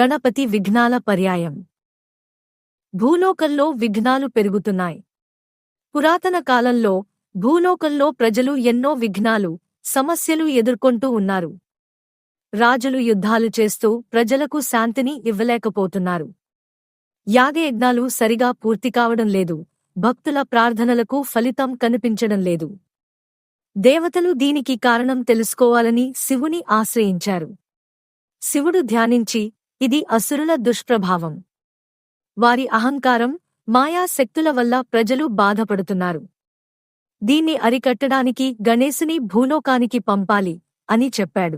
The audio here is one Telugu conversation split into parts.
గణపతి విఘ్నాల పర్యాయం. భూలోకంలో విఘ్నాలు పెరుగుతున్నాయి. పురాతన కాలంలో భూలోకంలో ప్రజలు ఎన్నో విఘ్నాలు సమస్యలు ఎదుర్కొంటూ ఉన్నారు. రాజులు యుద్ధాలు చేస్తూ ప్రజలకు శాంతిని ఇవ్వలేకపోతున్నారు. యాగయజ్ఞాలు సరిగా పూర్తి కావడం లేదు భక్తుల ప్రార్థనలకు ఫలితం కనిపించడం లేదు. దేవతలు దీనికి కారణం తెలుసుకోవాలని శివుని ఆశ్రయించారు. శివుడు ధ్యానించి ఇది అసురుల దుష్ప్రభావం. వారి అహంకారం మాయా శక్తుల వల్ల ప్రజలు బాధపడుతున్నారు. దీన్ని అరికట్టడానికి గణేశుని భూలోకానికి పంపాలి అని చెప్పాడు.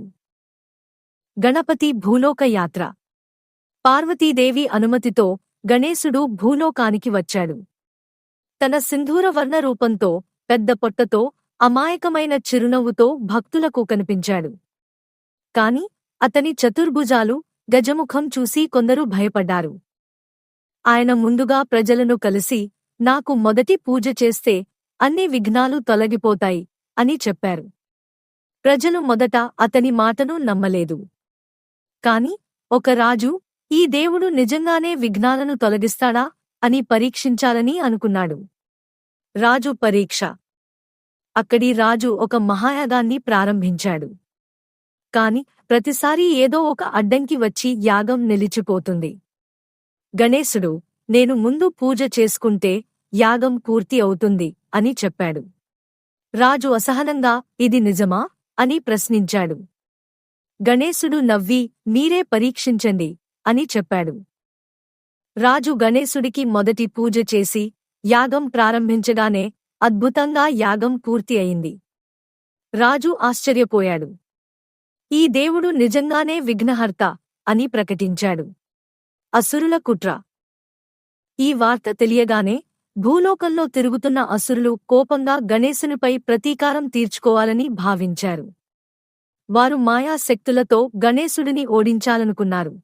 గణపతి భూలోక యాత్ర. పార్వతీదేవి అనుమతితో గణేశుడు భూలోకానికి వచ్చాడు. తన సింధూరవర్ణ రూపంతో పెద్ద పొట్టతో అమాయకమైన చిరునవ్వుతో భక్తులకు కనిపించాడు. కాని అతని చతుర్భుజాలు గజముఖం చూసి కొందరు భయపడ్డారు. ఆయన ముందుగా ప్రజలను కలిసి నాకు మొదటి పూజ చేస్తే అన్ని విఘ్నాలు తొలగిపోతాయి అని చెప్పారు. ప్రజలు మొదట అతని మాటను నమ్మలేదు. కాని ఒక రాజు ఈ దేవుడు నిజంగానే విఘ్నాలను తొలగిస్తాడా అని పరీక్షించాలని అనుకున్నాడు. రాజు పరీక్ష. అక్కడి రాజు ఒక మహాయాగాన్ని ప్రారంభించాడు. కాని ప్రతిసారీ ఏదో ఒక అడ్డంకి వచ్చి యాగం నిలిచిపోతుంది. గణేశుడు నేను ముందు పూజ చేసుకుంటే యాగం పూర్తి అవుతుంది అని చెప్పాడు. రాజు అసహనంగా ఇది నిజమా? అని ప్రశ్నించాడు. గణేశుడు నవ్వి మీరే పరీక్షించండి అని చెప్పాడు. రాజు గణేశుడికి మొదటి పూజ చేసి యాగం ప్రారంభించగానే అద్భుతంగా యాగం పూర్తి అయింది. రాజు ఆశ్చర్యపోయాడు. ఈ దేవుడు నిజంగానే విఘ్నహర్త అని ప్రకటించాడు. అసురుల కుట్ర. ఈ వార్త తెలియగానే భూలోకంలో తిరుగుతున్న అసురులు కోపంగా గణేశునిపై ప్రతీకారం తీర్చుకోవాలని భావించారు. వారు మాయాశక్తులతో గణేశుడిని ఓడించాలనుకున్నారు.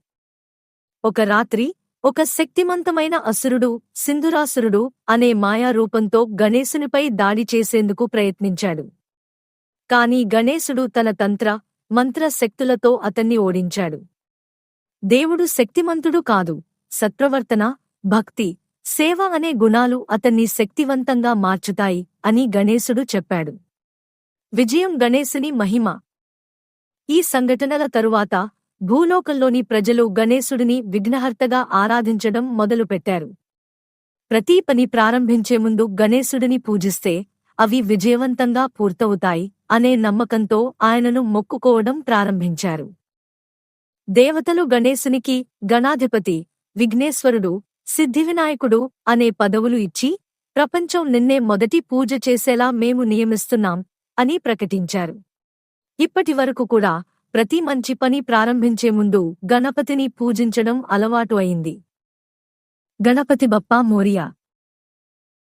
ఒక రాత్రి ఒక శక్తిమంతమైన అసురుడు సింధురాసురుడు అనే మాయా రూపంతో గణేశునిపై దాడి చేసేందుకు ప్రయత్నించాడు. కాని గణేశుడు తన తంత్ర మంత్ర శక్తులతో అతన్ని ఓడించాడు. దేవుడు శక్తిమంతుడు కాదు సత్ప్రవర్తన భక్తి సేవ అనే గుణాలు అతన్ని శక్తివంతంగా మార్చుతాయి అని గణేశుడు చెప్పాడు. విజయం గణేశుని మహిమ. ఈ సంఘటనల తరువాత భూలోకంలోని ప్రజలు గణేశుడిని విఘ్నహర్తగా ఆరాధించడం మొదలుపెట్టారు. ప్రతి పని ప్రారంభించే ముందు గణేశుడిని పూజిస్తే అవి విజయవంతంగా పూర్తవుతాయి అనే నమ్మకంతో ఆయనను మొక్కుకోవడం ప్రారంభించారు. దేవతలు గణేశునికి గణాధిపతి విఘ్నేశ్వరుడు సిద్ధివినాయకుడు అనే పదవులు ఇచ్చి ప్రపంచం నిన్నే మొదటి పూజ చేసేలా మేము నియమిస్తున్నాం అని ప్రకటించారు. ఇప్పటివరకు కూడా ప్రతి మంచి పని ప్రారంభించే ముందు గణపతిని పూజించడం అలవాటు అయింది. గణపతి బప్పా మోరియా